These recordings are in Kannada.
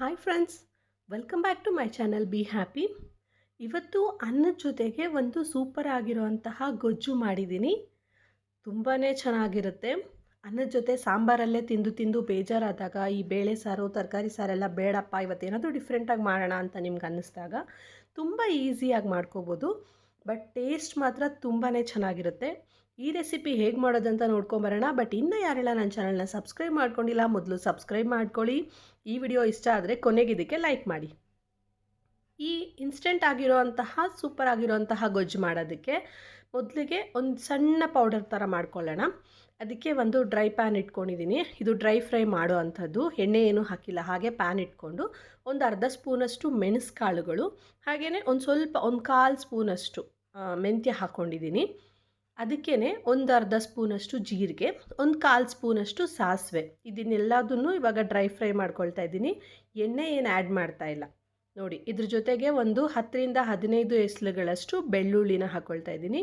Hi friends welcome back to my channel be happy ಇವತ್ತು ಅನ್ನದ ಜೊತೆಗೆ ಒಂದು ಸೂಪರ್ ಆಗಿರುವಂತಹ ಗೊಜ್ಜು ಮಾಡಿದ್ದೀನಿ. ತುಂಬಾ ಚೆನ್ನಾಗಿರುತ್ತೆ. ಅನ್ನದ ಜೊತೆ ಸಾಂಬಾರಲ್ಲೇ ತಿಂದು ತಿಂದು ಬೇಜಾರಾದಾಗ ಈ ಬೇಳೆ ಸಾರು, ತರಕಾರಿ ಸಾರೆಲ್ಲ ಬೇಡಪ್ಪ, ಇವತ್ತೇನಾದರೂ ಡಿಫ್ರೆಂಟಾಗಿ ಮಾಡೋಣ ಅಂತ ನಿಮ್ಗೆ ಅನ್ನಿಸ್ದಾಗ ತುಂಬ ಈಸಿಯಾಗಿ ಮಾಡ್ಕೋಬೋದು. ಬಟ್ ಟೇಸ್ಟ್ ಮಾತ್ರ ತುಂಬಾ ಚೆನ್ನಾಗಿರುತ್ತೆ. ಈ ರೆಸಿಪಿ ಹೇಗೆ ಮಾಡೋದಂತ ನೋಡ್ಕೊಂಬರೋಣ. ಬಟ್ ಇನ್ನೂ ಯಾರೆಲ್ಲ ನನ್ನ ಚಾನಲ್ನ ಸಬ್ಸ್ಕ್ರೈಬ್ ಮಾಡ್ಕೊಂಡಿಲ್ಲ, ಮೊದಲು ಸಬ್ಸ್ಕ್ರೈಬ್ ಮಾಡ್ಕೊಳ್ಳಿ. ಈ ವಿಡಿಯೋ ಇಷ್ಟ ಆದರೆ ಕೊನೆಗೆ ಇದಕ್ಕೆ ಲೈಕ್ ಮಾಡಿ. ಈ ಇನ್ಸ್ಟೆಂಟ್ ಆಗಿರೋಂತಹ, ಸೂಪರ್ ಆಗಿರೋಂತಹ ಗೊಜ್ಜು ಮಾಡೋದಕ್ಕೆ ಮೊದಲಿಗೆ ಒಂದು ಸಣ್ಣ ಪೌಡರ್ ಥರ ಮಾಡ್ಕೊಳ್ಳೋಣ. ಅದಕ್ಕೆ ಒಂದು ಡ್ರೈ ಪ್ಯಾನ್ ಇಟ್ಕೊಂಡಿದ್ದೀನಿ ಇದು ಡ್ರೈ ಫ್ರೈ ಮಾಡೋ ಅಂಥದ್ದು. ಎಣ್ಣೆ ಏನೂ ಹಾಕಿಲ್ಲ. ಹಾಗೆ ಪ್ಯಾನ್ ಇಟ್ಕೊಂಡು ಒಂದು ಅರ್ಧ ಸ್ಪೂನಷ್ಟು ಮೆಣಸು ಕಾಳುಗಳು ಹಾಗೆಯೇ ಒಂದು ಸ್ವಲ್ಪ, ಒಂದು ಕಾಲು ಸ್ಪೂನಷ್ಟು ಮೆಂತ್ಯ ಹಾಕ್ಕೊಂಡಿದ್ದೀನಿ ಅದಕ್ಕೇ ಒಂದು ಅರ್ಧ ಸ್ಪೂನಷ್ಟು ಜೀರಿಗೆ, ಒಂದು ಕಾಲು ಸ್ಪೂನಷ್ಟು ಸಾಸಿವೆ. ಇದನ್ನೆಲ್ಲದನ್ನು ಇವಾಗ ಡ್ರೈ ಫ್ರೈ ಮಾಡ್ಕೊಳ್ತಾ ಇದ್ದೀನಿ. ಎಣ್ಣೆ ಏನು ಆ್ಯಡ್ ಮಾಡ್ತಾ ಇಲ್ಲ. ನೋಡಿ, ಇದ್ರ ಜೊತೆಗೆ ಒಂದು ಹತ್ತರಿಂದ ಹದಿನೈದು ಎಸ್ಲುಗಳಷ್ಟು ಬೆಳ್ಳುಳ್ಳಿನ ಹಾಕ್ಕೊಳ್ತಾ ಇದ್ದೀನಿ.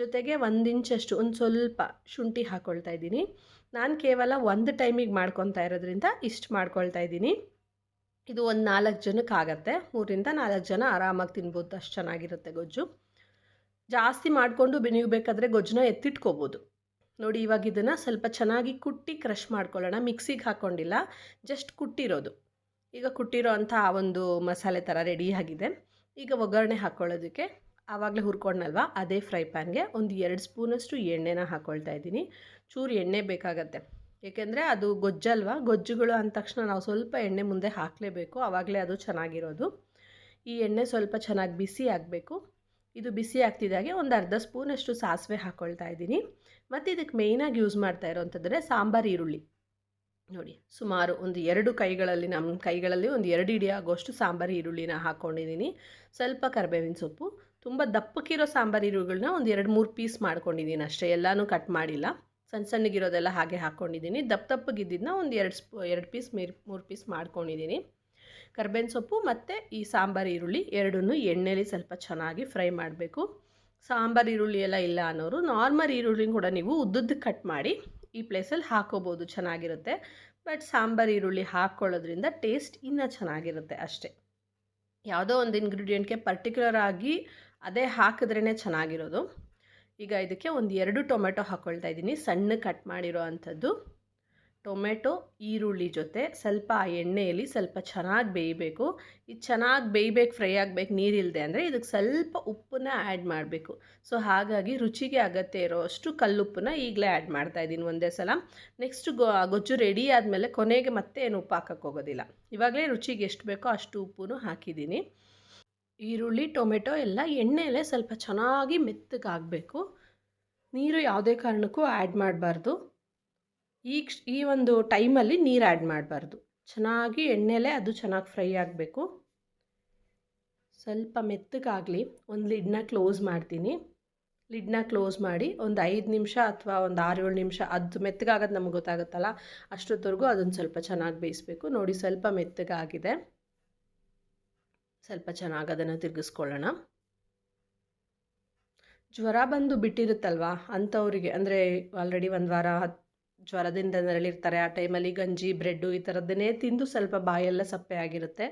ಜೊತೆಗೆ ಒಂದು ಇಂಚಷ್ಟು, ಒಂದು ಸ್ವಲ್ಪ ಶುಂಠಿ ಹಾಕ್ಕೊಳ್ತಾ ಇದ್ದೀನಿ. ನಾನು ಕೇವಲ ಒಂದು ಟೈಮಿಗೆ ಮಾಡ್ಕೊತಾ ಇರೋದ್ರಿಂದ ಇಷ್ಟು ಮಾಡ್ಕೊಳ್ತಾ ಇದ್ದೀನಿ. ಇದು ಒಂದು ನಾಲ್ಕು ಜನಕ್ಕೆ ಆಗತ್ತೆ. ಮೂರಿಂದ ನಾಲ್ಕು ಜನ ಆರಾಮಾಗಿ ತಿನ್ಬೋದು. ಅಷ್ಟು ಚೆನ್ನಾಗಿರುತ್ತೆ ಗೊಜ್ಜು. ಜಾಸ್ತಿ ಮಾಡಿಕೊಂಡು ನೀವು ಬೇಕಾದರೆ ಗೊಜ್ಜನ್ನ ಎತ್ತಿಟ್ಕೋಬೋದು. ನೋಡಿ, ಇವಾಗ ಇದನ್ನು ಸ್ವಲ್ಪ ಚೆನ್ನಾಗಿ ಕುಟ್ಟಿ ಕ್ರಷ್ ಮಾಡ್ಕೊಳ್ಳೋಣ. ಮಿಕ್ಸಿಗೆ ಹಾಕ್ಕೊಂಡಿಲ್ಲ ಜಸ್ಟ್ ಕುಟ್ಟಿರೋದು. ಈಗ ಕುಟ್ಟಿರೋ ಅಂಥ ಆ ಒಂದು ಮಸಾಲೆ ಥರ ರೆಡಿಯಾಗಿದೆ ಈಗ ಒಗ್ಗರಣೆ ಹಾಕ್ಕೊಳ್ಳೋದಕ್ಕೆ ಆವಾಗಲೇ ಹುರ್ಕೊಂಡಲ್ವ ಅದೇ ಫ್ರೈ ಪ್ಯಾನ್ಗೆ ಒಂದು ಎರಡು ಸ್ಪೂನಷ್ಟು ಎಣ್ಣೆನ ಹಾಕ್ಕೊಳ್ತಾ ಇದ್ದೀನಿ. ಚೂರು ಎಣ್ಣೆ ಬೇಕಾಗತ್ತೆ. ಏಕೆಂದರೆ ಅದು ಗೊಜ್ಜಲ್ವ? ಗೊಜ್ಜುಗಳು ಅಂದ ತಕ್ಷಣ ನಾವು ಸ್ವಲ್ಪ ಎಣ್ಣೆ ಮುಂದೆ ಹಾಕಲೇಬೇಕು. ಆವಾಗಲೇ ಅದು ಚೆನ್ನಾಗಿರೋದು. ಈ ಎಣ್ಣೆ ಸ್ವಲ್ಪ ಚೆನ್ನಾಗಿ ಬಿಸಿ ಆಗಬೇಕು. ಇದು ಬಿಸಿ ಆಗ್ತಿದ್ದಾಗೆ ಒಂದು ಅರ್ಧ ಸ್ಪೂನಷ್ಟು ಸಾಸಿವೆ ಹಾಕ್ಕೊಳ್ತಾ ಇದ್ದೀನಿ. ಮತ್ತು ಇದಕ್ಕೆ ಮೇಯ್ನಾಗಿ ಯೂಸ್ ಮಾಡ್ತಾ ಇರೋವಂಥದ್ದರೆ ಸಾಂಬಾರು ಈರುಳ್ಳಿ. ನೋಡಿ, ಸುಮಾರು ಒಂದು ಎರಡು ಕೈಗಳಲ್ಲಿ, ನಮ್ಮ ಕೈಗಳಲ್ಲಿ ಒಂದು ಎರಡು ಇಡಿ ಆಗೋಷ್ಟು ಸಾಂಬಾರು ಈರುಳ್ಳಿನ ಹಾಕ್ಕೊಂಡಿದ್ದೀನಿ ಸ್ವಲ್ಪ ಕರಿಬೇವಿನ ಸೊಪ್ಪು, ತುಂಬ ದಪ್ಪಕ್ಕಿರೋ ಸಾಂಬಾರು ಈರುಳ್ಳಿಗಳನ್ನ ಒಂದು ಎರಡು ಮೂರು ಪೀಸ್ ಮಾಡ್ಕೊಂಡಿದ್ದೀನಿ ಅಷ್ಟೇ, ಎಲ್ಲನೂ ಕಟ್ ಮಾಡಿಲ್ಲ. ಸಣ್ಣ ಸಣ್ಣಗಿರೋದೆಲ್ಲ ಹಾಗೆ ಹಾಕ್ಕೊಂಡಿದ್ದೀನಿ ದಪ್ಪ ದಪ್ಪಗಿದ್ದನ್ನ ಒಂದು ಎರಡು ಸ್ಪೂ, ಎರಡು ಪೀಸ್ ಮೀರ್, ಮೂರು ಪೀಸ್ ಮಾಡ್ಕೊಂಡಿದ್ದೀನಿ. ಕರ್ಬೇವಿನ ಸೊಪ್ಪು ಮತ್ತು ಈ ಸಾಂಬಾರು ಈರುಳ್ಳಿ ಎರಡನ್ನೂ ಎಣ್ಣೆಲಿ ಸ್ವಲ್ಪ ಚೆನ್ನಾಗಿ ಫ್ರೈ ಮಾಡಬೇಕು. ಸಾಂಬಾರು ಈರುಳ್ಳಿ ಎಲ್ಲ ಇಲ್ಲ ಅನ್ನೋರು ನಾರ್ಮಲ್ ಈರುಳ್ಳಿ ಕೂಡ ನೀವು ಉದ್ದುದ್ದು ಕಟ್ ಮಾಡಿ ಈ ಪ್ಲೇಸಲ್ಲಿ ಹಾಕೋಬೋದು, ಚೆನ್ನಾಗಿರುತ್ತೆ. ಬಟ್ ಸಾಂಬಾರು ಈರುಳ್ಳಿ ಹಾಕ್ಕೊಳ್ಳೋದ್ರಿಂದ ಟೇಸ್ಟ್ ಇನ್ನೂ ಚೆನ್ನಾಗಿರುತ್ತೆ ಅಷ್ಟೇ. ಯಾವುದೋ ಒಂದು ಇಂಗ್ರೀಡಿಯೆಂಟ್ಗೆ ಪರ್ಟಿಕ್ಯುಲರ್ ಆಗಿ ಅದೇ ಹಾಕಿದ್ರೇ ಚೆನ್ನಾಗಿರೋದು. ಈಗ ಇದಕ್ಕೆ ಒಂದು ಎರಡು ಟೊಮೆಟೊ ಹಾಕ್ಕೊಳ್ತಾ ಇದ್ದೀನಿ. ಸಣ್ಣ ಕಟ್ ಮಾಡಿರೋ ಅಂಥದ್ದು. ಟೊಮೆಟೊ, ಈರುಳ್ಳಿ ಜೊತೆ ಸ್ವಲ್ಪ ಆ ಎಣ್ಣೆಯಲ್ಲಿ ಸ್ವಲ್ಪ ಚೆನ್ನಾಗಿ ಬೇಯಬೇಕು. ಇದು ಚೆನ್ನಾಗಿ ಬೇಯಬೇಕು, ಫ್ರೈ ಆಗಬೇಕು ನೀರಿಲ್ಲದೆ ಅಂದರೆ ಇದಕ್ಕೆ ಸ್ವಲ್ಪ ಉಪ್ಪನ್ನ ಆ್ಯಡ್ ಮಾಡಬೇಕು. ಸೊ, ಹಾಗಾಗಿ ರುಚಿಗೆ ಅಗತ್ಯ ಇರೋ ಅಷ್ಟು ಕಲ್ಲುಪ್ಪನ್ನ ಈಗಲೇ ಆ್ಯಡ್ ಮಾಡ್ತಾ ಇದ್ದೀನಿ ಒಂದೇ ಸಲ. ನೆಕ್ಸ್ಟ್ ಗೊ, ಗೊಜ್ಜು ರೆಡಿ ಆದಮೇಲೆ ಕೊನೆಗೆ ಮತ್ತೆ ಏನು ಉಪ್ಪು ಹಾಕಕ್ಕೆ ಹೋಗೋದಿಲ್ಲ. ಇವಾಗಲೇ ರುಚಿಗೆ ಎಷ್ಟು ಬೇಕೋ ಅಷ್ಟು ಉಪ್ಪು ಹಾಕಿದ್ದೀನಿ. ಈರುಳ್ಳಿ, ಟೊಮೆಟೊ ಎಲ್ಲ ಎಣ್ಣೆಯಲ್ಲೇ ಸ್ವಲ್ಪ ಚೆನ್ನಾಗಿ ಮೆತ್ತಗಾಗಬೇಕು. ನೀರು ಯಾವುದೇ ಕಾರಣಕ್ಕೂ ಆ್ಯಡ್ ಮಾಡಬಾರ್ದು. ಈ ಈ ಒಂದು ಟೈಮಲ್ಲಿ ನೀರು ಆ್ಯಡ್ ಮಾಡಬಾರ್ದು. ಚೆನ್ನಾಗಿ ಎಣ್ಣೆಲೇ ಅದು ಚೆನ್ನಾಗಿ ಫ್ರೈ ಆಗಬೇಕು. ಸ್ವಲ್ಪ ಮೆತ್ತಗಾಗಲಿ ಒಂದು ಲಿಡ್ನ ಕ್ಲೋಸ್ ಮಾಡ್ತೀನಿ. ಲಿಡ್ನ ಕ್ಲೋಸ್ ಮಾಡಿ ಒಂದು ಐದು ನಿಮಿಷ ಅಥವಾ ಒಂದು ಆರು ಏಳು ನಿಮಿಷ ಅದು ಮೆತ್ತಗಾಗೋದು ನಮ್ಗೆ ಗೊತ್ತಾಗುತ್ತಲ್ಲ, ಅಷ್ಟೊತ್ತವರೆಗೂ ಅದನ್ನು ಸ್ವಲ್ಪ ಚೆನ್ನಾಗಿ ಬೇಯಿಸ್ಬೇಕು. ನೋಡಿ ಸ್ವಲ್ಪ ಮೆತ್ತಗಾಗಿದೆ. ಸ್ವಲ್ಪ ಚೆನ್ನಾಗಿ ಅದನ್ನು ತಿರುಗಿಸ್ಕೊಳ್ಳೋಣ. ಜ್ವರ ಬಂದು ಬಿಟ್ಟಿರುತ್ತಲ್ವಾ ಅಂಥವ್ರಿಗೆ ಅಂದರೆ ಆಲ್ರೆಡಿ ಒಂದು ವಾರ ಹತ್ತು ಜ್ವರದಿಂದ ನರಳಿರ್ತಾರೆ. ಆ ಟೈಮಲ್ಲಿ ಗಂಜಿ, ಬ್ರೆಡ್ಡು ಈ ಥರದ್ದನ್ನೇ ತಿಂದು ಸ್ವಲ್ಪ ಬಾಯೆಲ್ಲ ಸಪ್ಪೆ ಆಗಿರುತ್ತೆ.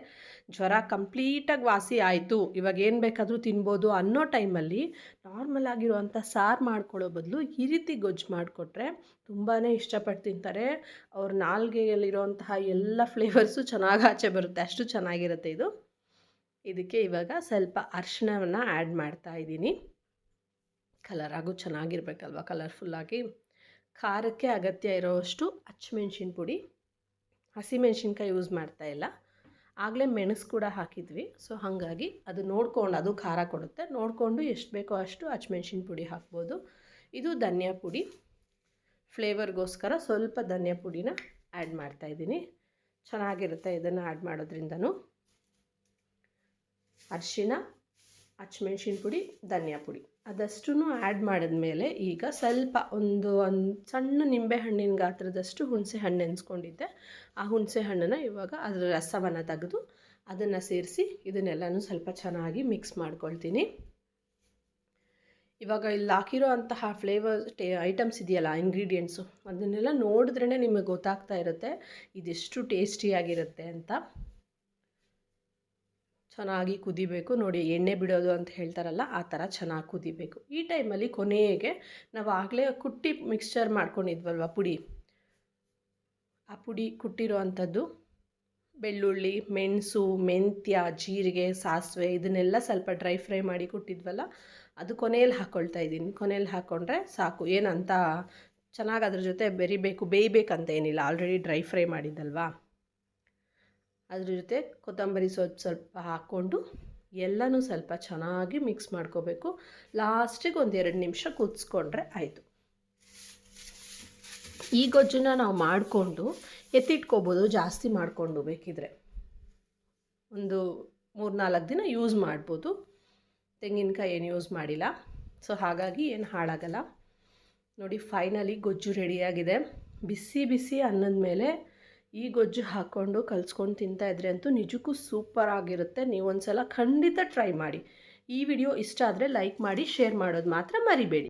ಜ್ವರ ಕಂಪ್ಲೀಟಾಗಿ ವಾಸಿ ಆಯಿತು. ಇವಾಗ ಏನು ಬೇಕಾದರೂ ತಿನ್ಬೋದು ಅನ್ನೋ ಟೈಮಲ್ಲಿ ನಾರ್ಮಲ್ ಆಗಿರುವಂಥ ಸಾರು ಮಾಡ್ಕೊಳ್ಳೋ ಬದಲು ಈ ರೀತಿ ಗೊಜ್ಜು ಮಾಡಿಕೊಟ್ರೆ ತುಂಬಾ ಇಷ್ಟಪಟ್ಟು ತಿಂತಾರೆ. ಅವ್ರ ನಾಲ್ಗೆಯಲ್ಲಿರುವಂತಹ ಎಲ್ಲ ಫ್ಲೇವರ್ಸು ಚೆನ್ನಾಗಿ ಆಚೆ ಬರುತ್ತೆ. ಅಷ್ಟು ಚೆನ್ನಾಗಿರುತ್ತೆ ಇದು. ಇದಕ್ಕೆ ಇವಾಗ ಸ್ವಲ್ಪ ಅರಿಶಿಣವನ್ನು ಆ್ಯಡ್ ಮಾಡ್ತಾ ಇದ್ದೀನಿ. ಕಲರಾಗೂ ಚೆನ್ನಾಗಿರ್ಬೇಕಲ್ವ? ಕಲರ್ಫುಲ್ಲಾಗಿ. ಖಾರಕ್ಕೆ ಅಗತ್ಯ ಇರೋವಷ್ಟು ಹಚ್ಮೆಣ್ಸಿನ ಪುಡಿ, ಹಸಿಮೆಣ್ಸಿನ್ಕಾಯಿ ಯೂಸ್ ಮಾಡ್ತಾ ಇಲ್ಲ. ಆಗಲೇ ಮೆಣಸು ಕೂಡ ಹಾಕಿದ್ವಿ. ಸೊ ಹಾಗಾಗಿ ಅದು ನೋಡ್ಕೊಂಡು, ಅದು ಖಾರ ಕೊಡುತ್ತೆ. ನೋಡಿಕೊಂಡು ಎಷ್ಟು ಬೇಕೋ ಅಷ್ಟು ಹಚ್ಮೆಣ್ಸಿನ ಪುಡಿ ಹಾಕ್ಬೋದು. ಇದು ಧನಿಯಾ ಪುಡಿ. ಫ್ಲೇವರ್ಗೋಸ್ಕರ ಸ್ವಲ್ಪ ಧನಿಯಾ ಪುಡಿನ ಆ್ಯಡ್ ಮಾಡ್ತಾಯಿದ್ದೀನಿ ಚೆನ್ನಾಗಿರುತ್ತೆ ಇದನ್ನು ಆ್ಯಡ್ ಮಾಡೋದ್ರಿಂದನೂ. ಅರಿಶಿಣ ಹಚ್ಮೆಣ್ಸಿನ ಪುಡಿ, ಧನಿಯಾ ಪುಡಿ. ಅದಷ್ಟು ಆ್ಯಡ್ ಮಾಡಿದ್ಮೇಲೆ ಈಗ ಸ್ವಲ್ಪ ಒಂದು ಒಂದು ಸಣ್ಣ ನಿಂಬೆ ಹಣ್ಣಿನ ಗಾತ್ರದಷ್ಟು ಹುಣಸೆ ಹಣ್ಣು ಎನ್ಸ್ಕೊಂಡಿದ್ದೆ. ಆ ಹುಣಸೆ ಹಣ್ಣನ್ನು ಇವಾಗ ಅದರ ರಸವನ್ನು ತೆಗೆದು ಅದನ್ನು ಸೇರಿಸಿ ಇದನ್ನೆಲ್ಲನೂ ಸ್ವಲ್ಪ ಚೆನ್ನಾಗಿ ಮಿಕ್ಸ್ ಮಾಡ್ಕೊಳ್ತೀನಿ. ಇವಾಗ ಇಲ್ಲಿ ಹಾಕಿರೋ ಅಂತಹ ಫ್ಲೇವರ್ ಟೇ ಐಟಮ್ಸ್ ಇದೆಯಲ್ಲ ಇಂಗ್ರೀಡಿಯೆಂಟ್ಸು ಅದನ್ನೆಲ್ಲ ನೋಡಿದ್ರೇ ನಿಮಗೆ ಗೊತ್ತಾಗ್ತಾ ಇರುತ್ತೆ, ಇದೆಷ್ಟು ಟೇಸ್ಟಿಯಾಗಿರುತ್ತೆ ಅಂತ. ಚೆನ್ನಾಗಿ ಕುದಿಬೇಕು. ನೋಡಿ ಎಣ್ಣೆ ಬಿಡೋದು ಅಂತ ಹೇಳ್ತಾರಲ್ಲ, ಆ ಥರ ಚೆನ್ನಾಗಿ ಕುದಿಬೇಕು. ಈ ಟೈಮಲ್ಲಿ ಕೊನೆಗೆ ನಾವು ಆಗಲೇ ಕುಟ್ಟಿ ಮಿಕ್ಸ್ಚರ್ ಮಾಡ್ಕೊಂಡಿದ್ವಲ್ವ ಪುಡಿ? ಆ ಪುಡಿ ಕುಟ್ಟಿರೋ ಅಂಥದ್ದು ಬೆಳ್ಳುಳ್ಳಿ, ಮೆಣಸು, ಮೆಂತ್ಯ, ಜೀರಿಗೆ, ಸಾಸಿವೆ, ಇದನ್ನೆಲ್ಲ ಸ್ವಲ್ಪ ಡ್ರೈ ಫ್ರೈ ಮಾಡಿ ಕುಟ್ಟಿದ್ವಲ್ಲ, ಅದು ಕೊನೆಯಲ್ಲಿ ಹಾಕ್ಕೊಳ್ತಾ ಇದ್ದೀನಿ. ಕೊನೆಯಲ್ಲಿ ಹಾಕ್ಕೊಂಡ್ರೆ ಸಾಕು. ಏನಂತ ಚೆನ್ನಾಗಿ ಅದ್ರ ಜೊತೆ ಬೆರಿಬೇಕು, ಬೇಯಬೇಕಂತ ಏನಿಲ್ಲ. ಆಲ್ರೆಡಿ ಡ್ರೈ ಫ್ರೈ ಮಾಡಿದ್ದಲ್ವಾ? ಅದ್ರ ಜೊತೆ ಕೊತ್ತಂಬರಿ ಸ್ವಲ್ಪ ಸ್ವಲ್ಪ ಹಾಕ್ಕೊಂಡು ಎಲ್ಲನೂ ಸ್ವಲ್ಪ ಚೆನ್ನಾಗಿ ಮಿಕ್ಸ್ ಮಾಡ್ಕೋಬೇಕು. ಲಾಸ್ಟಿಗೆ ಒಂದು ಎರಡು ನಿಮಿಷ ಕುದಿಸ್ಕೊಂಡ್ರೆ ಆಯಿತು. ಈ ಗೊಜ್ಜನ್ನ ನಾವು ಮಾಡಿಕೊಂಡು ಎತ್ತಿಟ್ಕೋಬೋದು ಜಾಸ್ತಿ ಮಾಡಿಕೊಂಡು ಬೇಕಿದ್ರೆ. ಒಂದು ಮೂರು ನಾಲ್ಕು ದಿನ ಯೂಸ್ ಮಾಡ್ಬೋದು. ತೆಂಗಿನಕಾಯಿ ಏನು ಯೂಸ್ ಮಾಡಿಲ್ಲ. ಸೊ ಹಾಗಾಗಿ ಏನು ಹಾಳಾಗಲ್ಲ. ನೋಡಿ ಫೈನಲಿ ಗೊಜ್ಜು ರೆಡಿಯಾಗಿದೆ ಬಿಸಿ ಬಿಸಿ ಅನ್ನದ ಮೇಲೆ ಈ ಗೊಜ್ಜು ಹಾಕ್ಕೊಂಡು ಕಲಿಸ್ಕೊಂಡು ತಿಂತಾಯಿದ್ರೆ ಅಂತೂ ನಿಜಕ್ಕೂ ಸೂಪರ್ ಆಗಿರುತ್ತೆ. ನೀವು ಒಂದು ಸಲ ಖಂಡಿತ ಟ್ರೈ ಮಾಡಿ. ಈ ವಿಡಿಯೋ ಇಷ್ಟ ಆದರೆ ಲೈಕ್ ಮಾಡಿ, ಶೇರ್ ಮಾಡೋದು ಮಾತ್ರ ಮರಿಬೇಡಿ.